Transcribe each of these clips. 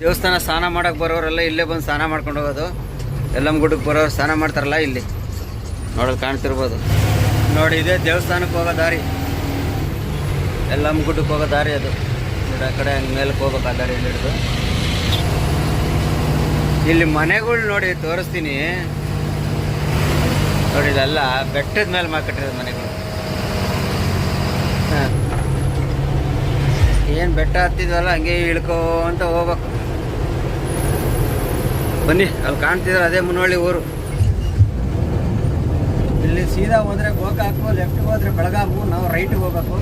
ದೇವಸ್ಥಾನ ಸ್ನಾನ ಮಾಡಕ್ಕೆ ಬರೋರೆಲ್ಲ ಇಲ್ಲೇ ಬಂದು ಸ್ನಾನ ಮಾಡ್ಕೊಂಡು ಹೋಗೋದು. ಎಲ್ಲಮ್ಮ ಗುಡ್ಡಕ್ಕೆ ಬರೋರು ಸ್ನಾನ ಮಾಡ್ತಾರಲ್ಲ ಇಲ್ಲಿ. ನೋಡಲು ಕಾಣ್ತಿರ್ಬೋದು. ನೋಡಿ, ಇದೇ ದೇವಸ್ಥಾನಕ್ಕೆ ಹೋಗೋ ದಾರಿ. ಎಲ್ಲಮ್ಮ ಗುಡ್ಡಕ್ಕೆ ಹೋಗೋ ದಾರಿ ಅದು. ಆ ಕಡೆ ಹಂಗೆ ಮೇಲಕ್ಕೆ ಹೋಗ್ಬೇಕು ಆ ದಾರಿ ಹಿಡಿದು. ಇಲ್ಲಿ ಮನೆಗಳು ನೋಡಿ ತೋರಿಸ್ತೀನಿ. ನೋಡಿ ಇಲ್ಲೆಲ್ಲ ಬೆಟ್ಟದ ಮೇಲೆ ಮಾಕಟ್ಟಿರೋದು ಮನೆಗಳು. ಏನು ಬೆಟ್ಟ ಹತ್ತಿದ್ವಲ್ಲ, ಹಂಗೆ ಅಂತ ಹೋಗ್ಬೇಕು. ಬನ್ನಿ ಅಲ್ಲಿ ಕಾಣ್ತಿದ್ರೆ ಅದೇ ಮುನ್ನೋಳಿ ಊರು. ಇಲ್ಲಿ ಸೀದಾ ಹೋದ್ರೆ ಗೋಕಾಕು ಲೆಫ್ಟ್ ಹೋದ್ರೆ ಬೆಳಗಾಮು ನಾವು ರೈಟ್ಗೆ ಹೋಗಬೇಕು.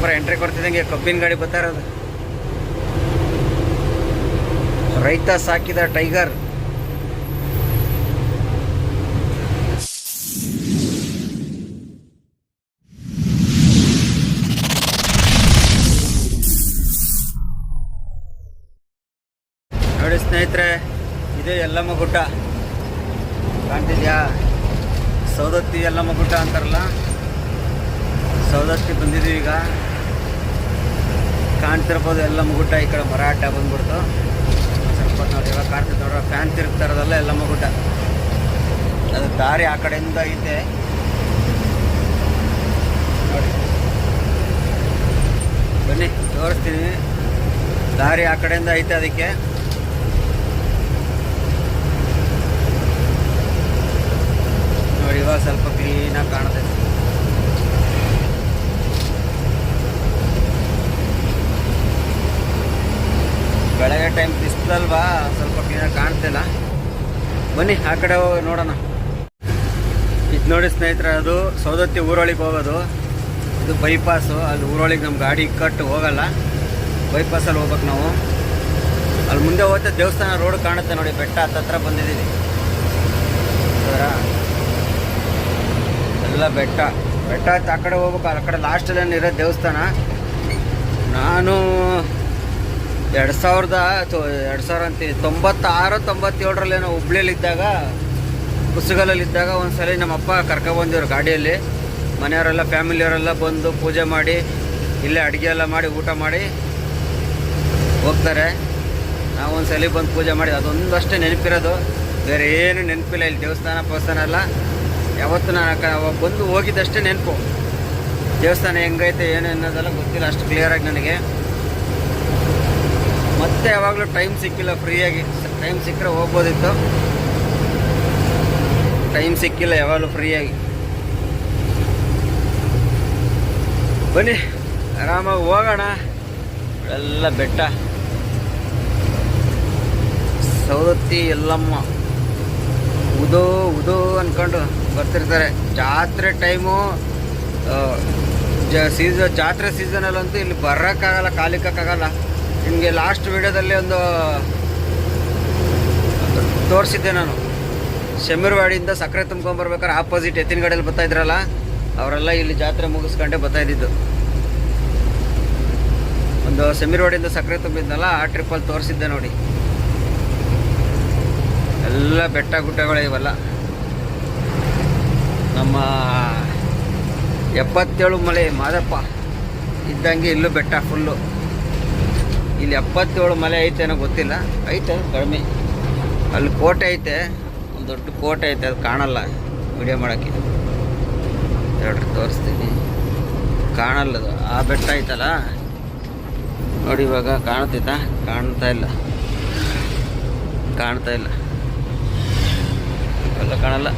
ಬರ ಎಂಟ್ರಿ ಕೊಡ್ತಿದ್ದಂಗೆ ಕಬ್ಬಿನ ಗಾಡಿ ಬರ್ತಾ ಇರೋದು. ರೈತ ಸಾಕಿದ ಟೈಗರ್ ಸ್ನೇಹಿತರೆ, ಇದೇ ಯಲ್ಲಮ್ಮ ಗುಡ್ಡ ಕಾಣ್ತಿದ್ಯಾ? ಸೌದತ್ತಿ ಯಲ್ಲಮ್ಮ ಗುಡ್ಡ ಅಂತಾರಲ್ಲ? ಸೌದತ್ತಿ ಬಂದಿದ್ದೀವಿ ಈಗ. ಕಾಣ್ತಿರ್ಬೋದು ಯಲ್ಲಮ್ಮ ಗುಡ್ಡ ಈ ಕಡೆ ಮರಾಠ ಬಂದ್ಬಿಡ್ತು. ಸ್ವಲ್ಪ ನೋಡಿ, ಇವಾಗ ಕಾಣ್ತಿದ್ದು ನೋಡ್ರ, ಫ್ಯಾನ್ ತಿರುಗ್ತಾ ಇರೋದಲ್ಲ ಯಲ್ಲಮ್ಮ ಗುಡ್ಡ ಅದು ದಾರಿ ಆ ಕಡೆಯಿಂದ ಐತೆ ನೋಡಿ. ಬನ್ನಿ, ತೋರಿಸ್ತೀನಿ. ದಾರಿ ಆ ಕಡೆಯಿಂದ ಐತೆ ಅದಕ್ಕೆ ನೋಡಿ ಇವಾಗ ಸ್ವಲ್ಪ ಕ್ಲೀನಾಗಿ ಕಾಣುತ್ತೆ. ಬೆಳಗ್ಗೆ ಟೈಮ್ ಬಿಸಿಲಲ್ವಾ ಸ್ವಲ್ಪ ಕ್ಲೀನಾಗಿ ಕಾಣ್ತಿಲ್ಲ ಬನ್ನಿ, ಆ ಕಡೆ ಹೋಗಿ ನೋಡೋಣ. ಇದು ನೋಡಿ ಸ್ನೇಹಿತರೆ, ಅದು ಸೌದತ್ತಿ ಊರೊಳಗೆ ಹೋಗೋದು. ಇದು ಬೈಪಾಸು ಅಲ್ಲಿ ಊರೊಳಗೆ ನಮ್ಮ ಗಾಡಿ ಕಟ್ಟು ಹೋಗಲ್ಲ. ಬೈಪಾಸಲ್ಲಿ ಹೋಗ್ಬೇಕು ನಾವು. ಅಲ್ಲಿ ಮುಂದೆ ಹೋಗ್ತಾ ದೇವಸ್ಥಾನ ರೋಡ್ ಕಾಣುತ್ತೆ ನೋಡಿ, ಬೆಟ್ಟ ಹತ್ತತ್ರ ಬಂದಿದ್ದೀವಿ. ಹೌದಾ ಎಲ್ಲ ಬೆಟ್ಟ. ಬೆಟ್ಟ ಆ ಕಡೆ ಹೋಗ್ಬೇಕು, ಆ ಕಡೆ ಲಾಸ್ಟಲ್ಲಿ ಇರೋ ದೇವಸ್ಥಾನ. ನಾನು ಎರಡು ಸಾವಿರದ ಎರಡು ಸಾವಿರ ಅಂತೀನಿ, ತೊಂಬತ್ತಾರು, ತೊಂಬತ್ತೇಳರಲ್ಲಿ ಏನೋ ಹುಬ್ಳಿಯಲ್ಲಿದ್ದಾಗ ಕುಸುಗಲಲ್ಲಿದ್ದಾಗ ಒಂದು ಸಲ ನಮ್ಮಪ್ಪ ಕರ್ಕೊಬಂದಿದ್ರು ಗಾಡಿಯಲ್ಲಿ. ಮನೆಯವರೆಲ್ಲ, ಫ್ಯಾಮಿಲಿಯವರೆಲ್ಲ ಬಂದು ಪೂಜೆ ಮಾಡಿ, ಇಲ್ಲೇ ಅಡುಗೆ ಎಲ್ಲ ಮಾಡಿ, ಊಟ ಮಾಡಿ ಹೋಗ್ತಾರೆ. ನಾವು ಒಂದು ಬಂದು ಪೂಜೆ ಮಾಡಿ, ಅದೊಂದಷ್ಟೇ ನೆನಪಿರೋದು. ಬೇರೆ ಏನು ನೆನಪಿಲ್ಲ, ಇಲ್ಲಿ ದೇವಸ್ಥಾನ ಪವಸ್ಥಾನ ಎಲ್ಲ. ಯಾವತ್ತು ನಾನು ಅವಾಗ ಬಂದು ಹೋಗಿದ್ದಷ್ಟೇ ನೆನಪು. ದೇವಸ್ಥಾನ ಹೆಂಗೈತೆ, ಏನು ಅನ್ನೋದೆಲ್ಲ ಗೊತ್ತಿಲ್ಲ, ಅಷ್ಟು ಕ್ಲಿಯರಾಗಿ ನನಗೆ. ಮತ್ತೆ ಯಾವಾಗಲೂ ಟೈಮ್ ಸಿಕ್ಕಿಲ್ಲ ಫ್ರೀಯಾಗಿ ಟೈಮ್ ಸಿಕ್ಕರೆ ಹೋಗ್ಬೋದಿತ್ತು. ಟೈಮ್ ಸಿಕ್ಕಿಲ್ಲ, ಯಾವಾಗಲೂ ಫ್ರೀಯಾಗಿ ಬನ್ನಿ, ಆರಾಮಾಗಿ ಹೋಗೋಣ. ಎಲ್ಲ ಬೆಟ್ಟ. ಸೌದತ್ತಿ ಎಲ್ಲಮ್ಮ ಉದೋ ಉದೋ ಅಂದ್ಕೊಂಡು ಬರ್ತಿರ್ತಾರೆ. ಜಾತ್ರೆ ಟೈಮು ಜ ಸೀಸನ್ ಜಾತ್ರೆ ಸೀಸನಲ್ಲಂತೂ ಇಲ್ಲಿ ಬರೋಕ್ಕಾಗಲ್ಲ ಕಾಲಿಕ್ಕಾಗಲ್ಲ ನಿಮಗೆ ಲಾಸ್ಟ್ ವಿಡಿಯೋದಲ್ಲಿ ಒಂದು, ತೋರಿಸಿದ್ದೆ ನಾನು. ಶಮೀರ್ವಾಡಿಯಿಂದ ಸಕ್ಕರೆ ತುಂಬ್ಕೊಂಬರ್ಬೇಕಾದ್ರೆ ಆಪೋಸಿಟ್ ಎತ್ತಿನ ಗಡೆಯಲ್ಲಿ ಬರ್ತಾ ಇದ್ರಲ್ಲ, ಅವರೆಲ್ಲ ಇಲ್ಲಿ ಜಾತ್ರೆ ಮುಗಿಸ್ಕೊಂಡೆ ಬರ್ತಾ ಇದ್ದಿದ್ದು. ಒಂದು ಶಮೀರ್ವಾಡಿಯಿಂದ ಸಕ್ಕರೆ ತುಂಬಿದ್ನಲ್ಲ, ಆ ಟ್ರಿಪ್ಪಲ್ಲಿ ತೋರಿಸಿದ್ದೆ ನೋಡಿ. ಎಲ್ಲ ಬೆಟ್ಟ ಗುಡ್ಡಗಳೇ ಇವೆಲ್ಲ. ನಮ್ಮ ಎಪ್ಪತ್ತೇಳು ಮಲೆ ಮಾದಪ್ಪ. ಇದ್ದಂಗೆ ಇಲ್ಲೂ ಬೆಟ್ಟ ಫುಲ್ಲು ಇಲ್ಲಿ ಎಪ್ಪತ್ತೇಳು ಮಲೆ ಐತೆ ಗೊತ್ತಿಲ್ಲ. ಐತೆ, ಕಡಿಮೆ. ಅಲ್ಲಿ ಕೋಟೆ ಐತೆ. ಒಂದು ದೊಡ್ಡ ಕೋಟೆ ಐತೆ, ಅದು ಕಾಣಲ್ಲ. ವಿಡಿಯೋ ಮಾಡೋಕ್ಕೆ. ಎರಡು ತೋರಿಸ್ತೀನಿ. ಕಾಣಲ್ಲ ಅದು. ಆ ಬೆಟ್ಟ ಐತಲ್ಲ? ನೋಡಿ ಇವಾಗ ಕಾಣ್ತೈತಾ? ಕಾಣ್ತಾ ಇಲ್ಲ. ಕಾಣ್ತಾ ಇಲ್ಲ. ಎಲ್ಲ ಕಾಣಲ್ಲ.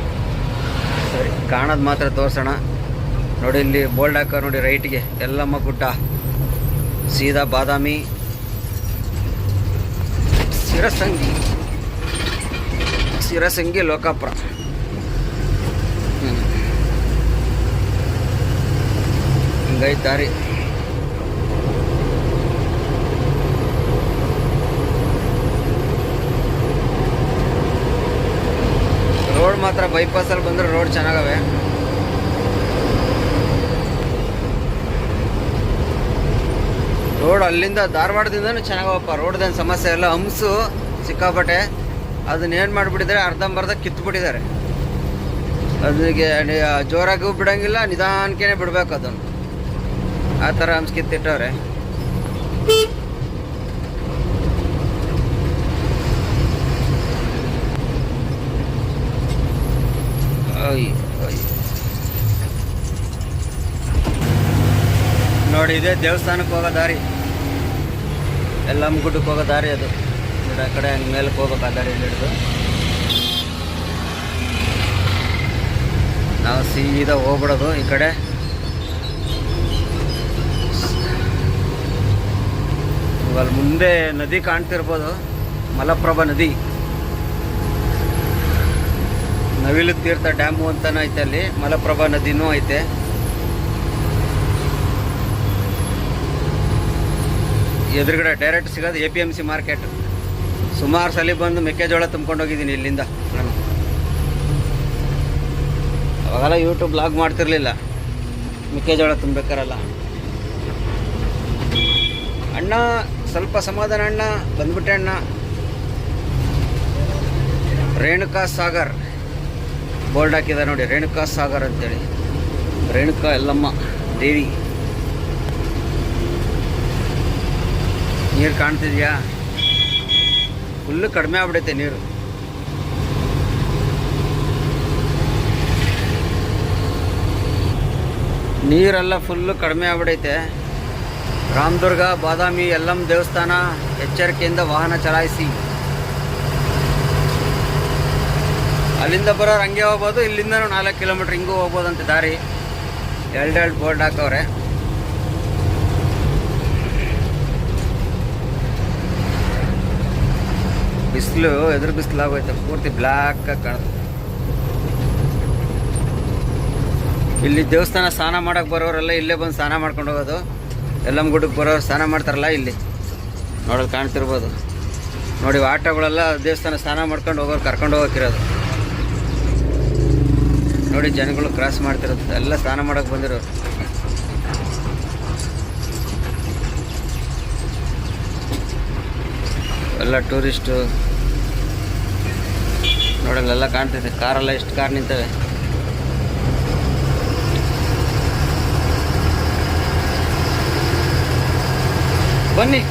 ಸರಿ ಕಾಣೋದು ಮಾತ್ರ ತೋರಿಸೋಣ. ನೋಡಿ ಇಲ್ಲಿ ಬೋಲ್ಡ್ ಹಾಕೋ ನೋಡಿ ರೈಟ್ಗೆ ಎಲ್ಲಮ್ಮ ಗುಡ್ಡ. ಸೀದಾ ಬಾದಾಮಿ. ಸಿರಸಂಗಿ ಸಿರಸಂಗಿ ಲೋಕಾಪುರ. ಹ್ಞೂ ದಾರಿ ರೋಡ್ ಮಾತ್ರ ಬೈಪಾಸಲ್ಲಿ ಬಂದ್ರೆ ರೋಡ್ ಚೆನ್ನಾಗವೆ. ರೋಡ್ ಅಲ್ಲಿಂದ ಧಾರವಾಡದಿಂದನೂ ಚೆನ್ನಾಗವಪ್ಪ. ರೋಡ್ದೇನು ಸಮಸ್ಯೆ ಇಲ್ಲ. ಹಂಸು ಸಿಕ್ಕಾಪಟ್ಟೆ. ಅದನ್ನೇನು ಮಾಡಿಬಿಟ್ಟಿದ್ದಾರೆ? ಅರ್ಧಂಬರ್ಧ ಕಿತ್ಬಿಟ್ಟಿದ್ದಾರೆ. ಅದಕ್ಕೆ ಜೋರಾಗೂ ಬಿಡೋಂಗಿಲ್ಲ ನಿಧಾನಕ್ಕೆ ಬಿಡಬೇಕು ಅದನ್ನು. ಆ ಥರ ಹಂಚ್ಕಿತ್ತಿಟ್ಟವ್ರೆ ಓಯ್ ನೋಡಿ, ಇದೆ ದೇವಸ್ಥಾನಕ್ಕೆ ಹೋಗೋ ದಾರಿ. ಎಲ್ಲಮ್ಮ ಗುಡ್ಡಕ್ಕೆ ಹೋಗೋ ದಾರಿ ಅದು. ಆ ಕಡೆ ಹಂಗೆ ಮೇಲಕ್ಕೆ ಹೋಗ್ಬೇಕು ಆ ದಾರಿ ಹಿಡಿದು. ನಾವು ಸೀದಾ ಹೋಗ್ಬಿಡೋದು ಈ ಕಡೆ. ಇವಾಗ ಮುಂದೆ ನದಿ ಕಾಣ್ತಿರ್ಬೋದು. ಮಲಪ್ರಭಾ ನದಿ. ನವಿಲು ತೀರ್ಥ ಡ್ಯಾಮು ಅಂತಾನು ಐತೆ ಅಲ್ಲಿ, ಮಲಪ್ರಭಾ ನದಿನೂ ಐತೆ. ಎದುರುಗಡೆ ಡೈರೆಕ್ಟ್ ಸಿಗೋದು A P M C market ಸುಮಾರು ಸಲ ಬಂದು ಮೆಕ್ಕೆಜೋಳ ತುಂಬ್ಕೊಂಡು ಹೋಗಿದ್ದೀನಿ ಇಲ್ಲಿಂದ. ನಾನು ಅವಾಗೆಲ್ಲ ಯೂಟ್ಯೂಬ್ ಬ್ಲಾಗ್ ಮಾಡ್ತಿರ್ಲಿಲ್ಲ. ಮೆಕ್ಕೆಜೋಳ ತುಂಬಬೇಕಾರಲ್ಲ. ಅಣ್ಣ, ಸ್ವಲ್ಪ ಸಮಾಧಾನ ಅಣ್ಣ, ಬಂದ್ಬಿಟ್ಟೆ ಅಣ್ಣ. ರೇಣುಕಾ ಸಾಗರ್ ಬೋರ್ಡ್ ಹಾಕಿದ್ದಾರೆ ನೋಡಿ, ರೇಣುಕಾ ಸಾಗರ್ ಅಂತೇಳಿ. ರೇಣುಕಾ ಎಲ್ಲಮ್ಮ ದೇವಿ. ನೀರು ಕಾಣ್ತಿದ್ಯಾ? ಫುಲ್ಲು ಕಡಿಮೆ ಆಗ್ಬಿಡೈತೆ ನೀರು. ನೀರೆಲ್ಲ ಫುಲ್ಲು ಕಡಿಮೆ ಆಗ್ಬಿಡೈತೆ. ರಾಮದುರ್ಗ, ಬಾದಾಮಿ ಎಲ್ಲಮ್ಮ ದೇವಸ್ಥಾನ ಎಚ್ಚರಿಕೆಯಿಂದ ವಾಹನ ಚಲಾಯಿಸಿ. ಅಲ್ಲಿಂದ ಬರೋರು ಹಂಗೆ ಹೋಗ್ಬೋದು, ಇಲ್ಲಿಂದನೂ ನಾಲ್ಕು ಕಿಲೋಮೀಟ್ರ್ ಹಿಂಗೂ ಅಂತ ದಾರಿ. ಎರಡೆರಡು ಬೋರ್ಡ್ ಹಾಕವ್ರೆ. ಬಿಸಿಲು, ಎದುರು ಬಿಸಿಲು ಆಗೋಯ್ತು ಪೂರ್ತಿ ಬ್ಲ್ಯಾಕ್ ಕಾಣುತ್ತೆ. ಇಲ್ಲಿ ದೇವಸ್ಥಾನ ಸ್ನಾನ ಮಾಡಕ್ಕೆ ಬರೋರೆಲ್ಲ ಇಲ್ಲೇ ಬಂದು ಸ್ನಾನ ಮಾಡ್ಕೊಂಡು ಹೋಗೋದು. ಎಲ್ಲಮ್ಮ ಗುಡ್ಡಕ್ಕೆ ಬರೋರು ಸ್ನಾನ ಮಾಡ್ತಾರಲ್ಲ ಇಲ್ಲಿ. ನೋಡೋದು ಕಾಣ್ತಿರ್ಬೋದು. ನೋಡಿ, ಆಟೋಗಳೆಲ್ಲ ದೇವಸ್ಥಾನ ಸ್ನಾನ ಮಾಡ್ಕೊಂಡು ಹೋಗೋರು ಕರ್ಕೊಂಡು ಹೋಗೋಕಿರೋದು ನೋಡಿ ಜನಗಳು ಕ್ರಾಸ್ ಮಾಡ್ತಿರೋದು. ಎಲ್ಲ ಸ್ನಾನ ಮಾಡಕ್ಕೆ ಬಂದಿರೋರು ಎಲ್ಲ ಟೂರಿಸ್ಟು ನೋಡಲ್ಲೆಲ್ಲ ಕಾಣ್ತಿದೆ ಕಾರೆಲ್ಲ ಎಷ್ಟು ಕಾರ್ ನಿಂತವೆ? ಬನ್ನಿ.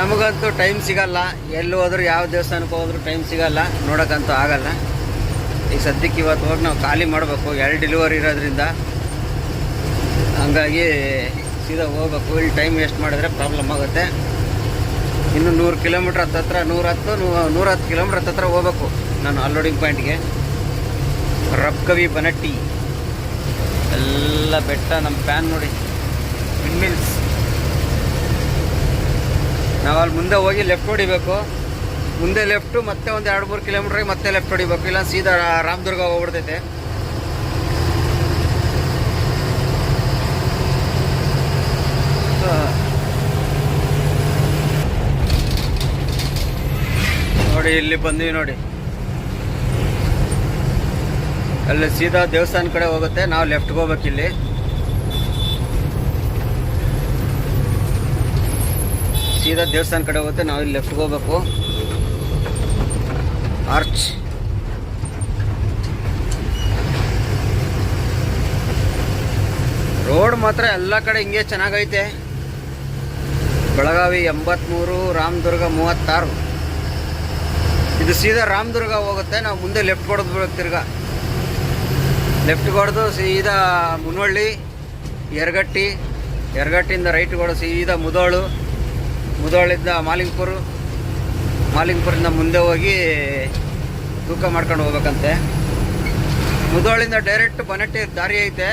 ನಮಗಂತೂ ಟೈಮ್ ಸಿಗಲ್ಲ. ಎಲ್ಲಿ ಹೋದ್ರು, ಯಾವ ದೇವಸ್ಥಾನಕ್ಕೆ ಹೋದ್ರು ಟೈಮ್ ಸಿಗಲ್ಲ. ನೋಡೋಕ್ಕಂತೂ ಆಗಲ್ಲ. ಈಗ ಸದ್ಯಕ್ಕೆ ಇವತ್ತು ಹೋಗಿ ನಾವು ಖಾಲಿ ಮಾಡಬೇಕು, ಎರಡು ಡೆಲಿವರಿ ಇರೋದ್ರಿಂದ. ಹಂಗಾಗಿ ಸೀದಾ ಹೋಗ್ಬೇಕು. ಇಲ್ಲಿ ಟೈಮ್ ವೇಸ್ಟ್ ಮಾಡಿದ್ರೆ ಪ್ರಾಬ್ಲಮ್ ಆಗುತ್ತೆ. ಇನ್ನು ನೂರು ಕಿಲೋಮೀಟ್ರ್ ಹತ್ತತ್ರ ನೂರ ಹತ್ತು ನೂರ ಹತ್ತು ಕಿಲೋಮೀಟ್ರ್ ಹತ್ತತ್ರ ಹೋಗ್ಬೇಕು ನಾನು ಅನ್ಲೋಡಿಂಗ್ ಪಾಯಿಂಟ್ಗೆ ರಬ್ಕವಿ ಬನಟ್ಟಿ. ಎಲ್ಲ ಬೆಟ್ಟ ನಮ್ಮ ಪ್ಯಾನ್ ನೋಡಿ. ಮಿಲ್ಸ್ ನಾವು ಮುಂದೆ ಹೋಗಿ ಲೆಫ್ಟ್ ಹೊಡಿಬೇಕು. ಮುಂದೆ ಲೆಫ್ಟು ಮತ್ತೆ ಒಂದು ಎರಡು, ಮೂರು ಕಿಲೋಮೀಟ್ರಿಗೆ ಮತ್ತೆ ಲೆಫ್ಟ್ ಹೊಡಿಬೇಕು. ಇಲ್ಲ ಸೀದಾ ರಾಮದುರ್ಗ ಹೋಗ್ಬಿಡ್ತೈತೆ. ನೋಡಿ, ಇಲ್ಲಿ ಬಂದ್ವಿ ನೋಡಿ. ಅಲ್ಲಿ ಸೀದಾ ದೇವಸ್ಥಾನ ಕಡೆ ಹೋಗುತ್ತೆ. ನಾವು ಲೆಫ್ಟ್ಗೆ ಹೋಗ್ಬೇಕು ಇಲ್ಲಿ. ಸೀದಾ ದೇವಸ್ಥಾನ ಕಡೆ ಹೋಗುತ್ತೆ. ನಾವು ಇಲ್ಲಿ ಲೆಫ್ಟ್ಗೆ ಹೋಗ್ಬೇಕು. ಆರ್ಚ್ ರೋಡ್ ಮಾತ್ರ ಎಲ್ಲ ಕಡೆ ಹಿಂಗೆ ಚೆನ್ನಾಗೈತೆ. ಬೆಳಗಾವಿ ಎಂಬತ್ಮೂರು, ರಾಮದುರ್ಗ ಮೂವತ್ತಾರು. ಇದು ಸೀದಾ ರಾಮದುರ್ಗ ಹೋಗುತ್ತೆ. ನಾವು ಮುಂದೆ ಲೆಫ್ಟ್ ಹೊಡೆದು ತಿರ್ಗಾ. ಲೆಫ್ಟ್ ಹೊಡೆದು ಸೀದಾ ಮುನವಳ್ಳಿ ಎರಗಟ್ಟಿ ಯರಗಟ್ಟಿಯಿಂದ ರೈಟ್ ಹೊಡೆದು ಸೀದಾ ಮುದೋಳು, ಮುದೋಳಿಂದ ಮಾಲಿಂಗ್ಪುರ. ಮಾಲಿಂಗ್ಪುರಿಂದ ಮುಂದೆ ಹೋಗಿ ತೂಕ ಮಾಡ್ಕೊಂಡು ಹೋಗ್ಬೇಕಂತೆ. ಮುದೋಳಿಂದ ಡೈರೆಕ್ಟ್ ಬನಟ್ಟಿ ದಾರಿ ಐತೆ.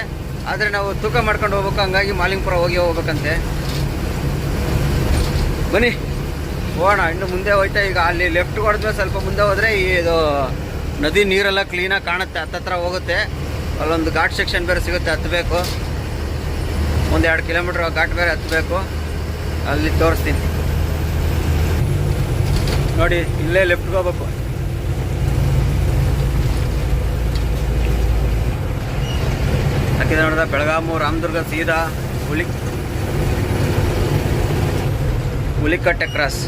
ಆದರೆ ನಾವು ತೂಕ ಮಾಡ್ಕೊಂಡು ಹೋಗ್ಬೇಕು, ಹಂಗಾಗಿ ಮಾಲಿಂಗ್ಪುರ ಹೋಗಿ ಹೋಗ್ಬೇಕಂತೆ. ಬನ್ನಿ. ಹೋಗೋಣ. ಇನ್ನು ಮುಂದೆ ಹೋಯ್ತಾ, ಈಗ ಅಲ್ಲಿ ಲೆಫ್ಟ್ ಹೊಡೆದ್ಮೇಲೆ ಸ್ವಲ್ಪ ಮುಂದೆ ಹೋದರೆ ಇದು ನದಿ ನೀರೆಲ್ಲ ಕ್ಲೀನಾಗಿ ಕಾಣುತ್ತೆ. ಹತ್ತತ್ರ ಹೋಗುತ್ತೆ. ಅಲ್ಲೊಂದು ಘಾಟ್ ಸೆಕ್ಷನ್ ಬೇರೆ ಸಿಗುತ್ತೆ, ಹತ್ತಬೇಕು. ಒಂದು ಎರಡು ಕಿಲೋಮೀಟ್ರ್ ಘಾಟ್ ಬೇರೆ ಹತ್ತಬೇಕು. ಅಲ್ಲಿ ತೋರಿಸ್ತೀನಿ. ನೋಡಿ, ಇಲ್ಲೇ ಲೆಫ್ಟ್ಗೆ ಹೋಗ್ಬೇಕು. ಹಾಕಿದ ನೋಡಿದ, ಬೆಳಗಾಮು, ರಾಮದುರ್ಗ, ಸೀದಾ, ಹುಲಿ ಹುಲಿಕಟ್ಟೆ ಕ್ರಾಸ್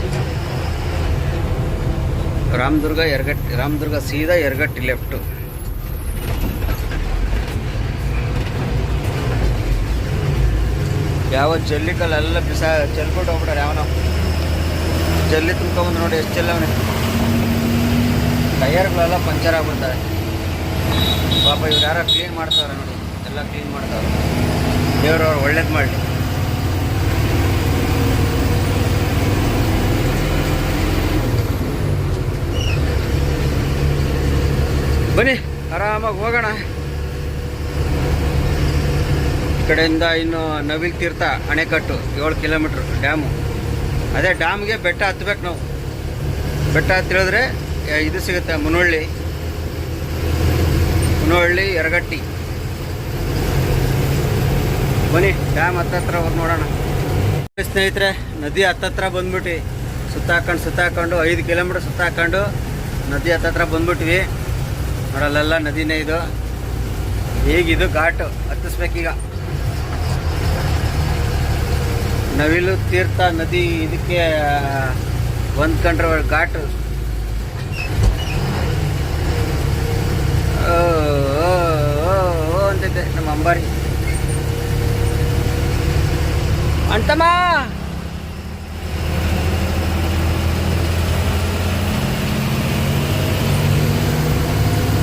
ರಾಮದುರ್ಗ ಎರಗಟ್ಟಿ ರಾಮದುರ್ಗ ಸೀದಾ, ಎರಗಟ್ಟಿ ಲೆಫ್ಟು ಯಾವ ಜಲ್ಲಿಕಲ್ಲೆಲ್ಲ ಬಿಸಾ ಚೆಲ್ಬಿಟ್ಟು ಹೋಗ್ಬಿಟ್ಟಾರೆ ಯಾವನೋ ಜಲ್ಲಿ ತುಂಬ್ಕೊಂಬಂದು ನೋಡಿ, ಎಷ್ಟು ಚೆಲ್ಲವನೆ ಟೈರ್ಗಳೆಲ್ಲ ಪಂಚರ್ ಆಗ್ಬಿಡ್ತಾರೆ. ಪಾಪ ಇವ್ರು ಯಾರು ಕ್ಲೀನ್ ಮಾಡ್ತಾರೆ ನೋಡಿ, ಎಲ್ಲ ಕ್ಲೀನ್ ಮಾಡ್ತಾರೆ ದೇವ್ರು ಅವ್ರು ಒಳ್ಳೇದು ಮಾಡಲಿ. ಬನ್ನಿ, ಆರಾಮಾಗಿ ಹೋಗೋಣ. ಈ ಕಡೆಯಿಂದ ಇನ್ನು ನವಿಲ್ ತೀರ್ಥ ಅಣೆಕಟ್ಟು, ಏಳು ಕಿಲೋಮೀಟ್ರ್, ಡ್ಯಾಮು. ಅದೇ ಡ್ಯಾಮ್ಗೆ ಬೆಟ್ಟ ಹತ್ಬೇಕು ನಾವು. ಬೆಟ್ಟ ಹತ್ತಿಳಿದ್ರೆ ಇದು ಸಿಗುತ್ತೆ, ಮುನೋಳ್ಳಿ. ಮುನೋಳ್ಳಿ ಎರಗಟ್ಟಿ ಬನ್ನಿ ಡ್ಯಾಮ್ ಹತ್ತತ್ರ ಹೋಗಿ ನೋಡೋಣ. ಸ್ನೇಹಿತರೆ, ನದಿ ಹತ್ತತ್ರ ಬಂದ್ಬಿಟ್ಟು ಸುತ್ತಾಕೊಂಡು ಸುತ್ತಾಕೊಂಡು, ಐದು ಕಿಲೋಮೀಟ್ರ್ ಸುತ್ತಾಕೊಂಡು ನದಿ ಹತ್ತತ್ರ ಬಂದ್ಬಿಟ್ವಿ. ನೋಡಲ್ಲೆಲ್ಲ ನದಿನೇ ಇದು. ಈಗಿದು ಘಾಟು, ಹತ್ತಿಸ್ಬೇಕೀಗ. ನವಿಲು ತೀರ್ಥ ನದಿ ಇದಕ್ಕೆ ಹೊಂದ್ಕೊಂಡ್ರೆ ಘಾಟು ಘಾಟ್. ಓ, ಓ, ಓ ನಮ್ಮ ಅಂಬಾರಿ. ಅಂತಮ್ಮ!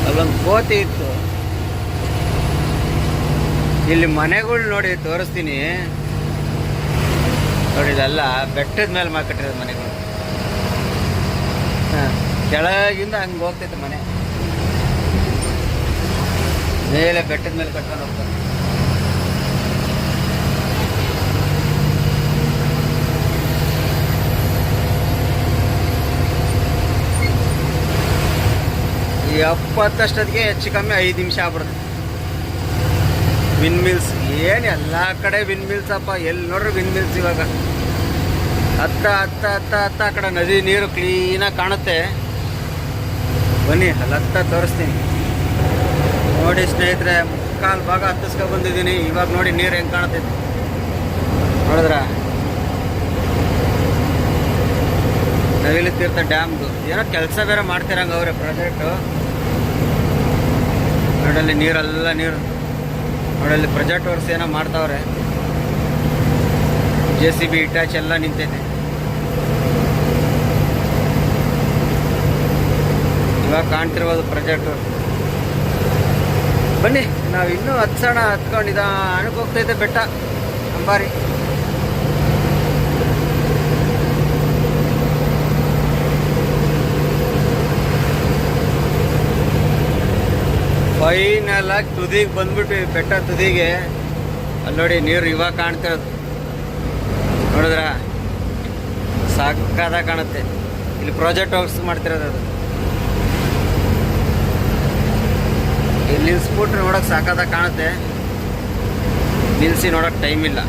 ಅಲ್ಲೊಂದು ಕೋತಿ ಇತ್ತು. ಇಲ್ಲಿ ಮನೆಗಳು ನೋಡಿ ತೋರಿಸ್ತೀನಿ. ನೋಡಿ ಇದೆಲ್ಲ ಬೆಟ್ಟದ ಮೇಲೆ ಮಾರ್ಕಟ್ಟಿರೋದು ಮನೆಗಳು. ಹಾ, ಕೆಳಗಿಂದ ಹಂಗೆ ಹೋಗ್ತೈತೆ ಮನೆ. ಮೇಲೆ ಬೆಟ್ಟದ ಮೇಲೆ ಕಟ್ಕೊಂಡು ಹೋಗ್ತಾರೆ. ಎಪ್ಪತ್ತಷ್ಟೊತ್ತಿಗೆ ಹೆಚ್ಚು ಕಮ್ಮಿ ಐದು ನಿಮಿಷ ಆಗ್ಬಿಡುತ್ತೆ. ವಿನ್ ಮಿಲ್ಸ್ ಏನು ಎಲ್ಲ ಕಡೆ ವಿನ್ ಮಿಲ್ಸ್ ಅಪ್ಪ. ಎಲ್ಲಿ ನೋಡ್ರಿ ವಿನ್ ಮಿಲ್ಸ್ ಇವಾಗ. ಹತ್ತ ಹತ್ತ ಹತ್ತ ಹತ್ತ ಆ ಕಡೆ ನದಿ ನೀರು ಕ್ಲೀನಾಗಿ ಕಾಣುತ್ತೆ. ಬನ್ನಿ ಅಲ್ಲಿ ಹತ್ತ ತೋರಿಸ್ತೀನಿ. ನೋಡಿ ಸ್ನೇಹಿತರೆ, ಮುಕ್ಕಾಲು ಭಾಗ ಹತ್ತಿಸ್ಕೊ ಬಂದಿದ್ದೀನಿ. ಇವಾಗ ನೋಡಿ ನೀರು ಹೆಂಗೆ ಕಾಣುತ್ತೆ. ನೋಡಿದ್ರ? ನವಿಲು ತೀರ್ಥ ಡ್ಯಾಮ್ದು. ಏನೋ ಕೆಲಸ ಬೇರೆ ಮಾಡ್ತಿರಂಗ ಅವ್ರೆ ಪ್ರಾಜೆಕ್ಟು ನೋಡಲ್ಲಿ ನೀರೆಲ್ಲ ನೀರು. ನೋಡಲ್ಲಿ ಪ್ರಜಾ ಟೋರ್ಸ್ ಏನೋ ಮಾಡ್ತಾವ್ರೆ. ಜೆ ಸಿ ಬಿ ಇಟ್ಯಾಚ್ ಎಲ್ಲ ನಿಂತೈತೆ ಇವಾಗ ಕಾಣ್ತಿರ್ಬೋದು ಪ್ರಾಜೆಕ್ಟ್ ಬನ್ನಿ ನಾವು ಇನ್ನೂ ಹತ್ಸೋಣ ಹತ್ಕೊಂಡು ನಿಧಾನಕ್ಕೆ ಹೋಗ್ತೈತೆ ಬೆಟ್ಟ, ಅಂಬಾರಿ. ಫೈನಲ್ ಆಗಿ ತುದಿಗೆ ಬಂದ್ಬಿಟ್ಟು ಬೆಟ್ಟ ತುದಿಗೆ. ಅಲ್ಲಿ ನೋಡಿ ನೀರು ಇವಾಗ ಕಾಣ್ತಿರೋದು ನೋಡಿದ್ರ? ಸಾಕಾದ ಕಾಣುತ್ತೆ. ಇಲ್ಲಿ ಪ್ರಾಜೆಕ್ಟ್ ವರ್ಕ್ಸ್ ಮಾಡ್ತಿರೋದು ಅದು. ಇಲ್ಲಿ ನಿಲ್ಸ್ಬಿಟ್ರೆ ನೋಡಕ್ ಸಾಕಾದ ಕಾಣುತ್ತೆ. ನಿಲ್ಸಿ ನೋಡಕ್ ಟೈಮ್ ಇಲ್ಲ.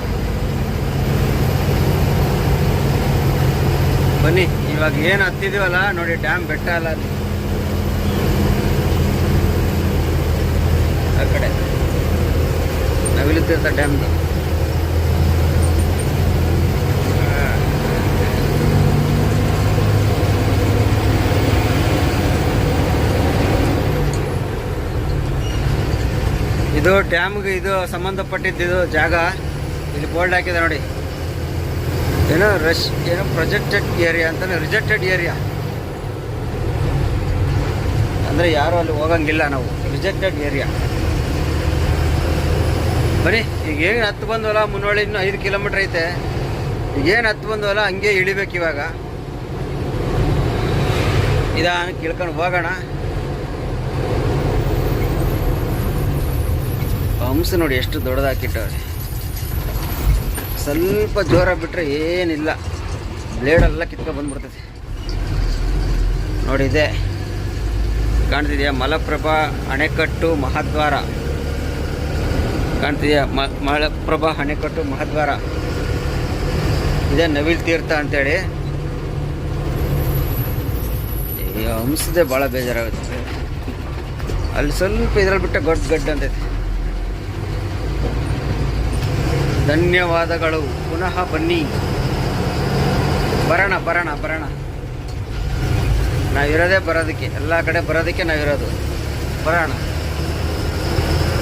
ಬನ್ನಿ, ಇವಾಗ ಏನು ಹತ್ತಿದೀವಲ್ಲ, ನೋಡಿ ಡ್ಯಾಮ್ ಬೆಟ್ಟ ಅಲ್ಲ ಅಲ್ಲಿ. ಆ ಕಡೆ. ನವಿಲುತ್ತೀರ್ಥ ಡ್ಯಾಮ್ದು ಇದು ಡ್ಯಾಮ್ಗೆ ಇದು ಸಂಬಂಧಪಟ್ಟಿದ್ದು ಜಾಗ. ಇಲ್ಲಿ ಬೋರ್ಡ್ ಹಾಕಿದೆ ನೋಡಿ. ಏನೋ ರಶ್ ಏನೋ ಪ್ರೊಜೆಕ್ಟೆಡ್ ಏರಿಯಾ ಅಂತಾನೆ ರಿಜೆಕ್ಟೆಡ್ ಏರಿಯಾ ಅಂದರೆ ಯಾರು ಅಲ್ಲಿ ಹೋಗಂಗಿಲ್ಲ ನಾವು. ರಿಜೆಕ್ಟೆಡ್ ಏರಿಯಾ ಬನ್ನಿ ಈಗ ಏನು ಹತ್ತು ಬಂದವಲ್ಲ ಮುನ್ನೋಳಿ ಇನ್ನೂ ಐದು ಕಿಲೋಮೀಟ್ರ್ ಐತೆ. ಈಗ ಏನು ಹತ್ತು ಬಂದವಲ್ಲ, ಹಂಗೆ ಇಳಿಬೇಕು ಇವಾಗ. ಇದಾನ ಕಿಳ್ಕೊಂಡು ಹೋಗೋಣ. ಹಂಸ ನೋಡಿ ಎಷ್ಟು ದೊಡ್ಡದಾಕಿಟ್ಟವ್ರೆ ಸ್ವಲ್ಪ ಜೋರ ಬಿಟ್ಟರೆ ಏನಿಲ್ಲ. ಬ್ಲೇಡೆಲ್ಲ ಕಿತ್ಕೊಂಡು ಬಂದ್ಬಿಡ್ತೈತಿ. ನೋಡಿ ಇದೆ. ಕಾಣ್ತಿದೆಯಾ? ಮಲಪ್ರಭಾ ಅಣೆಕಟ್ಟು ಮಹಾದ್ವಾರ. ಕಾಣ್ತಿದೆಯಾ? ಮಲಪ್ರಭಾ ಅಣೆಕಟ್ಟು ಮಹಾದ್ವಾರ. ಇದೇ ನವಿಲ್ ತೀರ್ಥ ಅಂತೇಳಿ. ಹಂಸದೆ ಭಾಳ ಬೇಜಾರಾಗುತ್ತೆ. ಅಲ್ಲಿ ಸ್ವಲ್ಪ ಇದ್ರಲ್ಲಿ ಬಿಟ್ಟ ಗಡ್ ಗಡ್ ಅಂತೈತೆ. ಧನ್ಯವಾದಗಳು. ಪುನಃ ಬನ್ನಿ. ಬರೋಣ ಬರೋಣ ಬರೋಣ. ನಾವಿರೋದೇ ಬರೋದಕ್ಕೆ. ಎಲ್ಲ ಕಡೆ ಬರೋದಕ್ಕೆ ನಾವಿರೋದು. ಬರೋಣ.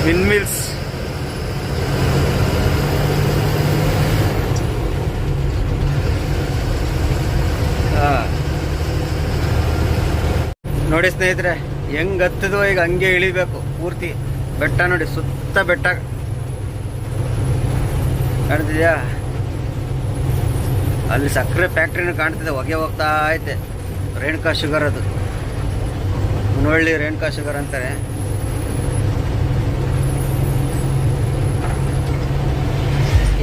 ವಿನ್ ಮಿಲ್ಸ್ ನೋಡಿ ಸ್ನೇಹಿತರೆ, ಹೆಂಗ್ ಹತ್ತದೋ ಈಗ ಹಂಗೆ ಇಳಿಬೇಕು ಪೂರ್ತಿ. ಬೆಟ್ಟ ನೋಡಿ, ಸುತ್ತ ಬೆಟ್ಟ. ಕಾಣ್ತಿದ್ಯಾ? ಅಲ್ಲಿ ಸಕ್ಕರೆ ಫ್ಯಾಕ್ಟ್ರಿನೂ ಕಾಣ್ತಿದೆ, ಹೊಗೆ ಹೋಗ್ತಾ ಐತೆ. ರೇಣುಕಾ ಶುಗರ್ ಅದು. ಮುನವಳ್ಳಿ ರೇಣುಕಾ ಶುಗರ್ ಅಂತಾರೆ.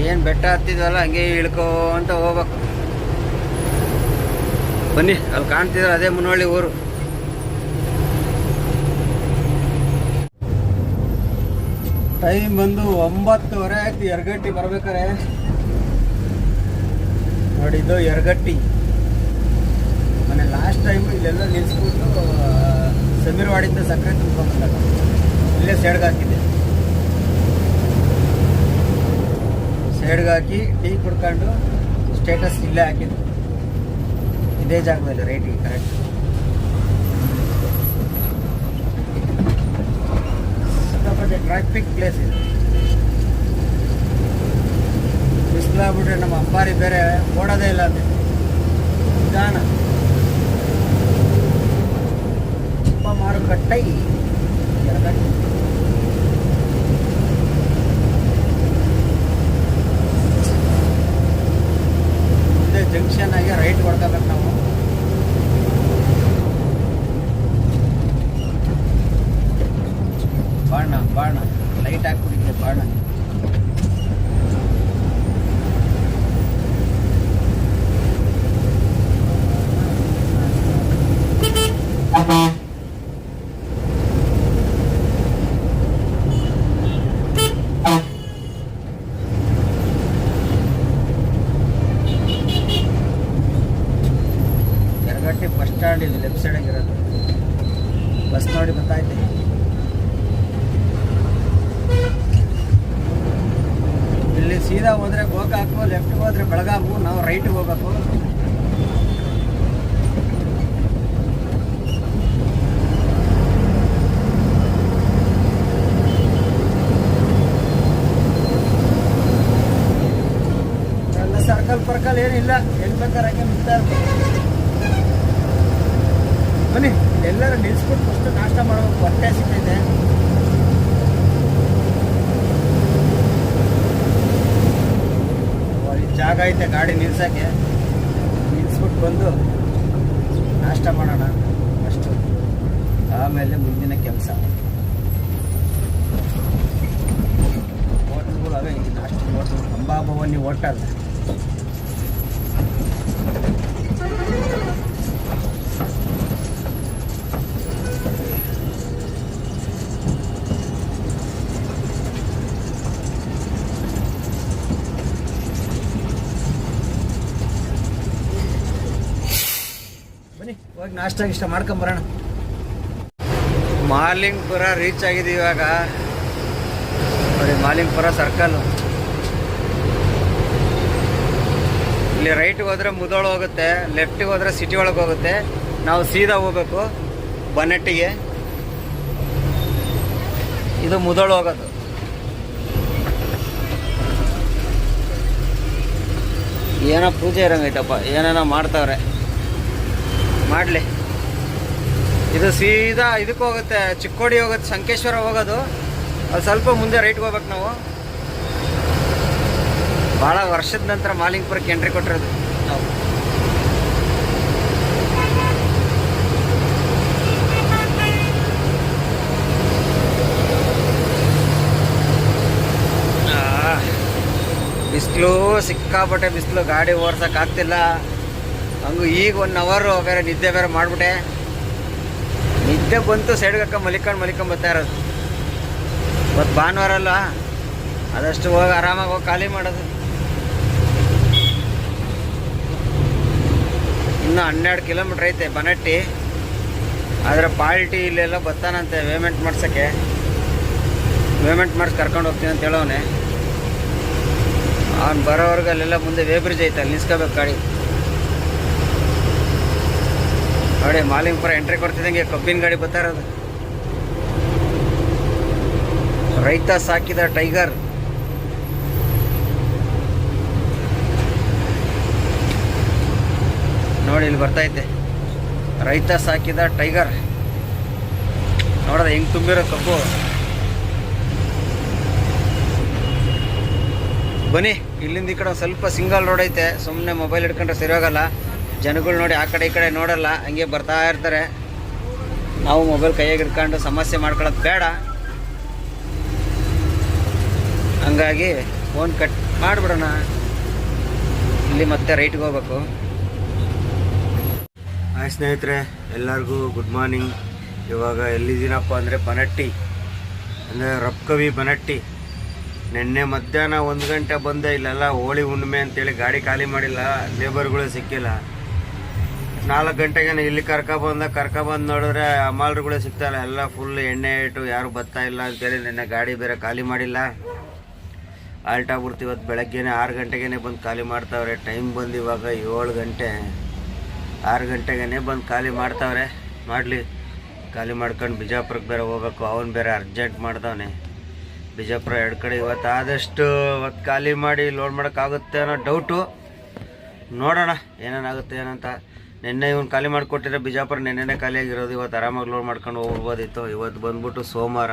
ಏನು ಬೆಟ್ಟ ಹತ್ತಿದ್ವಲ್ಲ, ಹಂಗೆ ಇಳ್ಕೋ ಅಂತ ಹೋಗ್ಬೇಕು. ಬನ್ನಿ, ಅಲ್ಲಿ ಕಾಣ್ತಿದ್ರೆ ಅದೇ ಮುನವಳ್ಳಿ ಊರು. ಟೈಮ್ ಬಂದು ಒಂಬತ್ತುವರೆ ಆಯ್ತು ಎರಗಟ್ಟಿ ಬರ್ಬೇಕಾರೆ. ನೋಡಿದ್ದು ಎರಗಟ್ಟಿ ಮನೆ ಲಾಸ್ಟ್ ಟೈಮ್ ಇಲ್ಲೆಲ್ಲ ನಿಲ್ಸ್ಬಿಟ್ಟು ಸಮೀರ್ವಾಡಿಂದ ಸಕ್ಕರೆ ತುಂಬ್ಕೊಂಡ್ಬಂದಾಗ ಇಲ್ಲೇ ಸೈಡ್ಗೆ ಹಾಕಿದ್ದೆ. ಸೈಡ್ಗೆ ಹಾಕಿ ಟೀ ಕುಡ್ಕೊಂಡು ಸ್ಟೇಟಸ್ ಇಲ್ಲೇ ಹಾಕಿದ್ದು. ಇದೇ ಜಾಗದಲ್ಲಿ ರೇಟಿಗೆ ಕರೆಕ್ಟ್ ಸಿಕ್ಕಾಪಟ್ಟೆ ಟ್ರಾಫಿಕ್ ಪ್ಲೇಸ್ ಇದೆ ಬಿಸಿಲಾಗ್ಬಿಟ್ರೆ ನಮ್ಮ ಅಂಬಾರಿ ಬೇರೆ ಓಡೋದೇ ಇಲ್ಲ ಅಂತೆ ನಿಧಾನ. ತುಂಬ ಮಾರುಕಟ್ಟೆ ಮುಂದೆ ಜಂಕ್ಷನ್ ಆಗಿ ರೈಟ್ ಹೊಡ್ಕೋಬೇಕು ನಾವು. ಬಾಣ ಲೈಟ್ ಹಾಕ್ಬಿಟ್ಟಿದ್ದೆ ಬಾಣ ಎರಗಟ್ಟಿ ಬಸ್ ಸ್ಟ್ಯಾಂಡ್ ಇಲ್ಲಿ ಲೆಫ್ಟ್ ಸೈಡ್ ಇರೋದು ಬಸ್ ನೋಡಿ ಗೊತ್ತಾಯ್ತು ಇಲ್ಲಿ ಸೀದಾ ಹೋದ್ರೆ ಗೋಕಾಕು ಲೆಫ್ಟ್ ಹೋದ್ರೆ ಬೆಳಗಾಮು ನಾವು ರೈಟ್ಗೆ ಹೋಗ್ಬೇಕು ಎಲ್ಲ ಏನಿಲ್ಲ ಎಲ್ಲಿ ಬೇಕಾದ್ರೆ ಬನ್ನಿ, ಎಲ್ಲರೂ ನಿಲ್ಸ್ಬಿಟ್ಟು ಫಸ್ಟ್ ನಾಷ್ಟ ಮಾಡೋ ಹೊಟ್ಟೆ ಸಿಗ್ತೈತೆ ಜಾಗ ಐತೆ ಗಾಡಿ ನಿಲ್ಸಕ್ಕೆ. ನಿಲ್ಸ್ಬಿಟ್ಟು ಬಂದು ನಾಷ್ಟ ಮಾಡೋಣ ಅಷ್ಟು ಆಮೇಲೆ ಮುಂದಿನ ಕೆಲಸ. ಹೋಟೆಲ್ಗಳು ಅವೇ ನಾಷ್ಟ ಹೋಟೆಲ್ ಅಂಬಾಭವನಿ ಹೋಟಲ್ ಬನ್ನಿ ಹೋಗಿ ನಾಷ್ಟ ಇಷ್ಟ ಮಾಡ್ಕೊಂಬರೋಣ ಮಾಲಿಂಗ್ಪುರ ರೀಚ್ ಆಗಿದೆ ಇವಾಗ. ನೋಡಿ, ಮಾಲಿಂಗ್ಪುರ ಸರ್ಕಲ್ ಇಲ್ಲಿ ರೈಟ್ಗೆ ಹೋದ್ರೆ ಮುದೋಳು ಹೋಗುತ್ತೆ ಲೆಫ್ಟಿಗೆ ಹೋದ್ರೆ ಸಿಟಿ ಒಳಗೆ ಹೋಗುತ್ತೆ. ನಾವು ಸೀದಾ ಹೋಗ್ಬೇಕು, ಬನೆಟ್ಟಿಗೆ. ಇದು ಮುದೋಳು ಹೋಗೋದು. ಏನೋ ಪೂಜೆ ಇರಂಗೈತಪ್ಪ, ಏನೇನೋ ಮಾಡ್ತಾವ್ರೆ. ಮಾಡಲಿ. ಇದು ಸೀದಾ ಇದಕ್ಕೆ ಹೋಗುತ್ತೆ, ಚಿಕ್ಕೋಡಿ ಹೋಗುತ್ತೆ ಸಂಕೇಶ್ವರ ಹೋಗೋದು. ಅದು ಸ್ವಲ್ಪ ಮುಂದೆ ರೈಟ್ಗೆ ಹೋಗ್ಬೇಕು ನಾವು. ಭಾಳ ವರ್ಷದ ನಂತರ ಮಾಲಿಂಗ್ಪುರಕ್ಕೆ ಎಂಟ್ರಿ ಕೊಟ್ಟಿರೋದು. ನಾವು ಬಿಸಿಲು ಸಿಕ್ಕಾಪಟ್ಟೆ ಬಿಸಿಲು, ಗಾಡಿ ಓಡ್ಸಕ್ ಆಗ್ತಿಲ್ಲ ಹಂಗು ಈಗ ಒನ್ ಅವರು ಬೇರೆ ನಿದ್ದೆ ಬೇರೆ ಮಾಡ್ಬಿಟ್ಟೆ. ನಿದ್ದೆ ಬಂತು ಸೈಡ್ಗಕ್ಕ ಮಲಿಕೊಂಡು ಮಲಿಕೊಂಡು ಬರ್ತಾ ಇರೋದು. ಇವತ್ತು ಭಾನುವಾರ ಅಲ್ಲ ಅದಷ್ಟು ಹೋಗಿ ಆರಾಮಾಗಿ ಹೋಗಿ ಖಾಲಿ ಮಾಡೋದು. ಇನ್ನೂ ಹನ್ನೆರಡು ಕಿಲೋಮೀಟ್ರ್ ಐತೆ ಬನಟ್ಟಿ. ಆದರೆ ಪಾಲ್ಟಿ ಇಲ್ಲೆಲ್ಲ ಬರ್ತಾನಂತೆ ಪೇಮೆಂಟ್ ಮಾಡ್ಸೋಕ್ಕೆ. ಪೇಮೆಂಟ್ ಮಾಡಿಸಿ ಕರ್ಕೊಂಡು ಹೋಗ್ತೀನಿ ಅಂತ ಹೇಳೋನೆ ಅವ್ನು ಬರೋವರೆಗೂ ಅಲ್ಲೆಲ್ಲ ಮುಂದೆ ವೇಬ್ರಿಜ್ ಐತೆ, ಅಲ್ಲಿ ನಿಲ್ಸ್ಕೋಬೇಕು ಗಾಡಿ. ನೋಡಿ ಮಾಲಿಂಗ್ಪುರ ಎಂಟ್ರಿ ಕೊಡ್ತಿದ್ದಂಗೆ ಕಬ್ಬಿನ ಗಾಡಿ ಬರ್ತಾ ಇರೋದು. ರೈತ ಸಾಕಿದ ಟೈಗರ್ ನೋಡಿ, ಇಲ್ಲಿ ಬರ್ತೈತೆ ರೈತ ಸಾಕಿದ ಟೈಗರ್ ನೋಡೋದ, ಹೆಂಗ್ ತುಂಬಿರೋ ಕಬ್ಬು. ಬನ್ನಿ, ಇಲ್ಲಿಂದ ಈ ಕಡೆ ಸ್ವಲ್ಪ ಸಿಂಗಲ್ ರೋಡ್ ಐತೆ. ಸುಮ್ಮನೆ ಮೊಬೈಲ್ ಹಿಡ್ಕೊಂಡ್ರೆ ಸರಿ ಹೋಗಲ್ಲ. ಜನಗಳು ನೋಡಿ ಆ ಕಡೆ ಈ ಕಡೆ ನೋಡಲ್ಲ, ಹಂಗೆ ಬರ್ತಾ ಇರ್ತಾರೆ. ನಾವು ಮೊಬೈಲ್ ಕೈಯಾಗಿ ಇಟ್ಕೊಂಡು ಸಮಸ್ಯೆ ಮಾಡ್ಕೊಳ್ಳೋದು ಬೇಡ. ಹಂಗಾಗಿ ಫೋನ್ ಕಟ್ ಮಾಡಿಬಿಡೋಣ. ಇಲ್ಲಿ ಮತ್ತೆ ರೈಟ್ಗೆ ಹೋಗ್ಬೇಕು. ಹಾಯ್ ಸ್ನೇಹಿತರೆ, ಎಲ್ಲರಿಗೂ ಗುಡ್ ಮಾರ್ನಿಂಗ್ ಇವಾಗ ಎಲ್ಲಿದ್ದೀನಪ್ಪ ಅಂದರೆ ಬನಟ್ಟಿ. ಅಂದರೆ ರಬ್ಕವಿ ಬನಟ್ಟಿ. ನಿನ್ನೆ ಮಧ್ಯಾಹ್ನ ಒಂದು ಗಂಟೆ ಬಂದೆ ಇಲ್ಲೆಲ್ಲ, ಹೋಳಿ ಹುಣ್ಣಿಮೆ ಅಂತೇಳಿ ಗಾಡಿ ಖಾಲಿ ಮಾಡಿಲ್ಲ ಲೇಬರ್ಗಳು ಸಿಕ್ಕಿಲ್ಲ. ನಾಲ್ಕು ಗಂಟೆಗೆ ಇಲ್ಲಿ ಕರ್ಕೊಬಂದ ಕರ್ಕೊಬಂದು ನೋಡಿದ್ರೆ ಅಮಾಲ್ರುಗಳೇ ಸಿಗ್ತಾಯಿಲ್ಲ ಎಲ್ಲ ಫುಲ್ ಎಣ್ಣೆ ಇಟ್ಟು ಯಾರು ಬತ್ತಾ ಇಲ್ಲ ಅಂತೇಳಿ ನಿನ್ನೆ ಗಾಡಿ ಬೇರೆ ಖಾಲಿ ಮಾಡಿಲ್ಲ. ಆಲ್ಟ್ ಆಗ್ಬಿಡ್ತು ಇವತ್ತು ಬೆಳಗ್ಗೆನೆ ಆರು ಗಂಟೆಗೇನೆ ಬಂದು ಖಾಲಿ ಮಾಡ್ತಾವ್ರೆ. ಟೈಮ್ ಬಂದು ಇವಾಗ ಏಳು ಗಂಟೆ. ಆರು ಗಂಟೆಗೇನೆ ಬಂದು ಖಾಲಿ ಮಾಡ್ತಾವ್ರೆ. ಮಾಡಲಿ. ಖಾಲಿ ಮಾಡ್ಕೊಂಡು ಬಿಜಾಪುರಕ್ಕೆ ಬೇರೆ ಹೋಗ್ಬೇಕು. ಅವನು ಬೇರೆ ಅರ್ಜೆಂಟ್ ಮಾಡ್ತಾವನೆ ಬಿಜಾಪುರ ಎರಡು ಕಡೆ ಇವತ್ತು ಆದಷ್ಟು ಇವತ್ತು ಖಾಲಿ ಮಾಡಿ ಲೋಡ್ ಮಾಡೋಕ್ಕಾಗುತ್ತೆ ಅನ್ನೋ ಡೌಟು ನೋಡೋಣ, ಏನೇನಾಗುತ್ತೆ ಏನಂತ. ನಿನ್ನೆ ಇವ್ನು ಖಾಲಿ ಮಾಡಿಕೊಟ್ಟಿದ್ರೆ ಬಿಜಾಪುರ ನಿನ್ನೆ ಖಾಲಿ ಆಗಿರೋದು, ಇವತ್ತು ಆರಾಮಾಗಿ ಲೋಡ್ ಮಾಡ್ಕೊಂಡು ಹೋಗ್ಬೋದಿತ್ತು. ಇವತ್ತು ಬಂದ್ಬಿಟ್ಟು ಸೋಮವಾರ,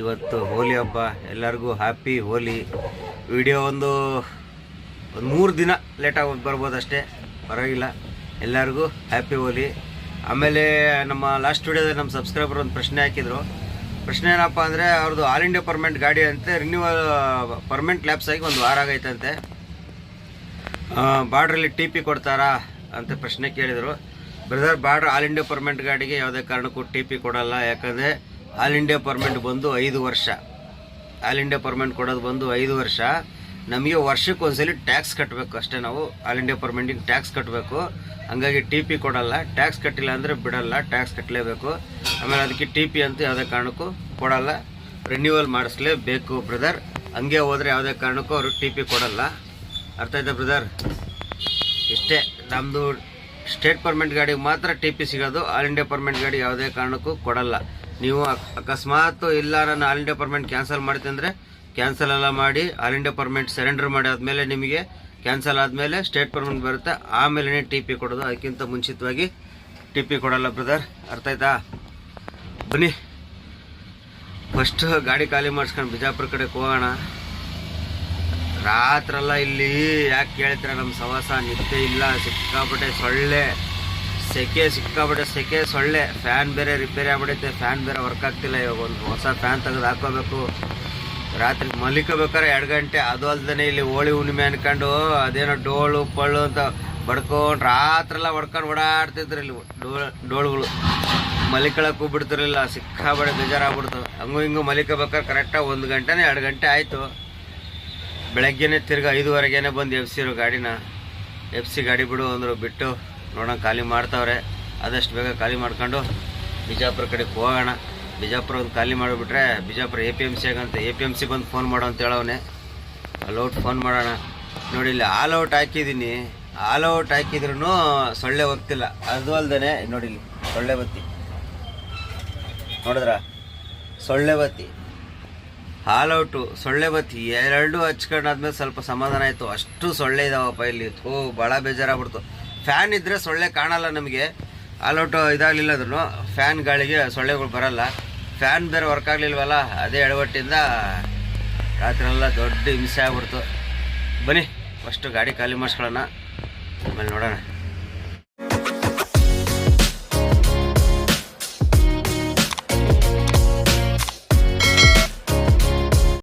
ಇವತ್ತು ಹೋಲಿ ಹಬ್ಬ, ಎಲ್ಲರಿಗೂ ಹ್ಯಾಪಿ ಹೋಲಿ. ವಿಡಿಯೋ ಒಂದು ಒಂದು ಮೂರು ದಿನ ಲೇಟಾಗಿ ಬರ್ಬೋದು ಅಷ್ಟೇ ಪರವಾಗಿಲ್ಲ. ಎಲ್ಲರಿಗೂ ಹ್ಯಾಪಿ ಹೋಲಿ. ಆಮೇಲೆ ನಮ್ಮ ಲಾಸ್ಟ್ ವಿಡಿಯೋದಲ್ಲಿ ನಮ್ಮ ಸಬ್ಸ್ಕ್ರೈಬರ್ ಒಂದು ಪ್ರಶ್ನೆ ಹಾಕಿದ್ರು. ಪ್ರಶ್ನೆ ಏನಪ್ಪ ಅಂದರೆ ಅವ್ರದ್ದು ಆಲ್ ಇಂಡಿಯಾ ಪರ್ಮನೆಂಟ್ ಗಾಡಿ ಅಂತೆ ರಿನ್ಯೂವಲ್ ಪರ್ಮನೆಂಟ್ ಲ್ಯಾಬ್ಸ್ ಆಗಿ ಒಂದು ವಾರ ಆಗೈತಂತೆ. ಬಾರ್ಡ್ರಲ್ಲಿ ಟಿ ಪಿ ಕೊಡ್ತಾರಾ? ಅಂತ ಪ್ರಶ್ನೆ ಕೇಳಿದರು. ಬ್ರದರ್ ಬಾರ್ಡ್ ಆಲ್ ಇಂಡಿಯಾ ಪರ್ಮನೆಂಟ್ ಗಾಡಿಗೆ ಯಾವುದೇ ಕಾರಣಕ್ಕೂ ಟಿ ಪಿ ಕೊಡಲ್ಲ. ಯಾಕಂದರೆ ಆಲ್ ಇಂಡಿಯಾ ಪರ್ಮನೆಂಟ್ ಬಂದು ಐದು ವರ್ಷ. ಆಲ್ ಇಂಡಿಯಾ ಪರ್ಮನೆಂಟ್ ಕೊಡೋದು ಬಂದು ಐದು ವರ್ಷ. ನಮಗೆ ವರ್ಷಕ್ಕೆ ಒಂದ್ಸಲಿ ಟ್ಯಾಕ್ಸ್ ಕಟ್ಟಬೇಕು ಅಷ್ಟೇ ನಾವು ಆಲ್ ಇಂಡಿಯಾ ಪರ್ಮನೆಂಟಿಗೆ ಟ್ಯಾಕ್ಸ್ ಕಟ್ಟಬೇಕು ಹಂಗಾಗಿ ಟಿ ಪಿ ಕೊಡಲ್ಲ. ಟ್ಯಾಕ್ಸ್ ಕಟ್ಟಿಲ್ಲ ಅಂದರೆ ಬಿಡಲ್ಲ. ಟ್ಯಾಕ್ಸ್ ಕಟ್ಟಲೇಬೇಕು ಆಮೇಲೆ ಅದಕ್ಕೆ ಟಿ ಪಿ ಅಂತ ಯಾವುದೇ ಕಾರಣಕ್ಕೂ ಕೊಡಲ್ಲ. ರಿನ್ಯೂವಲ್ ಮಾಡಿಸ್ಲೇಬೇಕು ಬ್ರದರ್ ಹಂಗೆ ಹೋದರೆ ಯಾವುದೇ ಕಾರಣಕ್ಕೂ ಅವರು ಟಿ ಪಿ ಕೊಡಲ್ಲ. ಅರ್ಥ ಆಯ್ತಾ ಬ್ರದರ್ ಇಷ್ಟೇ. ನಮ್ಮದು ಸ್ಟೇಟ್ ಪರ್ಮೆಂಟ್ ಗಾಡಿಗೆ ಮಾತ್ರ ಟಿ ಪಿ ಸಿಗೋದು. ಆಲ್ ಇಂಡಿಯಾ ಪರ್ಮೆಂಟ್ ಗಾಡಿ ಯಾವುದೇ ಕಾರಣಕ್ಕೂ ಕೊಡಲ್ಲ. ನೀವು ಅಕ್- ಅಕಸ್ಮಾತ್ ಇಲ್ಲ ನಾನು ಆಲ್ ಇಂಡಿಯಾ ಪರ್ಮೆಂಟ್ ಕ್ಯಾನ್ಸಲ್ ಮಾಡ್ತೀನಿ ಕ್ಯಾನ್ಸಲ್ ಎಲ್ಲ ಮಾಡಿ, ಆಲ್ ಇಂಡಿಯಾ ಪರ್ಮೆಂಟ್ ಸರೆಂಡರ್ ಮಾಡಿ ಆದಮೇಲೆ ನಿಮಗೆ ಕ್ಯಾನ್ಸಲ್ ಆದಮೇಲೆ ಸ್ಟೇಟ್ ಪರ್ಮೆಂಟ್ ಬರುತ್ತೆ. ಆಮೇಲೆ ಟಿ ಪಿ ಕೊಡೋದು. ಅದಕ್ಕಿಂತ ಮುಂಚಿತವಾಗಿ ಟಿ ಪಿ ಕೊಡಲ್ಲ ಬ್ರದರ್. ಅರ್ಥ ಆಯ್ತಾ? ಬನ್ನಿ. ಫಸ್ಟ್ ಗಾಡಿ ಖಾಲಿ ಮಾಡಿಸ್ಕೊಂಡು ಬಿಜಾಪುರ ಕಡೆಗೆ ಹೋಗೋಣ. ರಾತ್ರೆಲ್ಲ ಇಲ್ಲಿ ಯಾಕೆ ಕೇಳ್ತೀರ ನಮ್ಮ ಸವಾಸ ನಿದ್ದೆ ಇಲ್ಲ, ಸಿಕ್ಕಾಪಟ್ಟೆ ಸೊಳ್ಳೆ, ಸೆಕೆ, ಸಿಕ್ಕಾಪಟ್ಟೆ ಸೆಕೆ ಸೊಳ್ಳೆ. ಫ್ಯಾನ್ ಬೇರೆ ರಿಪೇರಿ ಆಗ್ಬಿಡೈತೆ ಫ್ಯಾನ್ ಬೇರೆ ವರ್ಕ್ ಆಗ್ತಿಲ್ಲ. ಇವಾಗ ಒಂದು ಹೊಸ ಫ್ಯಾನ್ ತೆಗೆದು ಹಾಕೋಬೇಕು. ರಾತ್ರಿ ಮಲಿಕೋಬೇಕಾರೆ ಎರಡು ಗಂಟೆ. ಅದು ಅಲ್ದೇ ಇಲ್ಲಿ ಹೋಳಿ ಹುಣ್ಣಿಮೆ ಅನ್ಕೊಂಡು ಅದೇನೋ ಡೋಳು, ಪಳ್ಳು ಅಂತ ಬಡ್ಕೊಂಡು ರಾತ್ರೆಲ್ಲ ಬಡ್ಕೊಂಡು ಓಡಾಡ್ತಿದ್ರು ಇಲ್ಲಿ ಡೋಳು, ಡೋಳುಗಳು. ಮಲಿಕೊಳಕ್ಕೆ ಬಿಡ್ತಿರಲಿಲ್ಲ. ಸಿಕ್ಕಾಬಡೆ ಬೇಜಾರಾಗ್ಬಿಡ್ತು. ಹಂಗೂ ಹಿಂಗೂ ಮಲಿಕೋಬೇಕಾದ್ರೆ ಕರೆಕ್ಟಾಗಿ ಒಂದು ಗಂಟೆನೇ ಎರಡು ಗಂಟೆ ಆಯಿತು. ಬೆಳಗ್ಗೆನೆ ತಿರ್ಗಿ ಐದುವರೆಗೇನೆ ಬಂದು ಎಬ್ಸಿರೋ ಗಾಡಿನ ಎಫ್ ಗಾಡಿ ಬಿಡು ಅಂದರು ಬಿಟ್ಟು ನೋಡೋಣ, ಖಾಲಿ ಮಾಡ್ತಾವ್ರೆ. ಆದಷ್ಟು ಬೇಗ ಖಾಲಿ ಮಾಡ್ಕೊಂಡು ಬಿಜಾಪುರ ಕಡೆಗೆ ಹೋಗೋಣ. ಬಿಜಾಪುರ ಒಂದು ಖಾಲಿ ಮಾಡಿಬಿಟ್ರೆ Bijapur A P M C ಆಗಂತ A P M C ಬಂದು ಫೋನ್ ಮಾಡೋ ಅಂತ ಹೇಳವನೆ. ಅಲೌಟ್ ಫೋನ್ ಮಾಡೋಣ. ನೋಡಿ, ಇಲ್ಲಿ ಆಲ್ ಔಟ್ ಹಾಕಿದ್ದೀನಿ ಆಲ್ ಔಟ್ ಹಾಕಿದ್ರು ಸೊಳ್ಳೆ ಹೋಗ್ತಿಲ್ಲ ಅದು ಅಲ್ಲದೇ ನೋಡಿ ಸೊಳ್ಳೆ ಬತ್ತಿ ನೋಡಿದ್ರ? ಸೊಳ್ಳೆ ಬತ್ತಿ ಹಾಲ್ ಔಟು ಸೊಳ್ಳೆ ಬತ್ತಿ, ಎರಡು ಹಚ್ಕೊಂಡಾದ್ಮೇಲೆ ಸ್ವಲ್ಪ ಸಮಾಧಾನ ಆಯಿತು. ಅಷ್ಟು ಸೊಳ್ಳೆ ಇದಾವಪ್ಪ ಇಲ್ಲಿ. ಓ ಭಾಳ ಬೇಜಾರಾಗ್ಬಿಡ್ತು. ಫ್ಯಾನ್ ಇದ್ದರೆ ಸೊಳ್ಳೆ ಕಾಣಲ್ಲ ನಮಗೆ. ಹಾಲ್ ಇದಾಗಲಿಲ್ಲ ಅಂದ್ರೂ ಫ್ಯಾನ್ ಗಾಳಿಗೆ ಸೊಳ್ಳೆಗಳು ಬರಲ್ಲ. ಫ್ಯಾನ್ ಬೇರೆ ವರ್ಕ್ ಆಗಲಿಲ್ವಲ್ಲ, ಅದೇ ಎಡವಟ್ಟಿಂದ ರಾತ್ರಿಯೆಲ್ಲ ದೊಡ್ಡ ಹಿಂಸೆ ಆಗ್ಬಿಡ್ತು. ಬನ್ನಿ, ಫಸ್ಟು ಗಾಡಿ ಖಾಲಿ ಮಾಡಿಸ್ಕೊಳ್ಳೋಣ. ಆಮೇಲೆ ನೋಡೋಣ.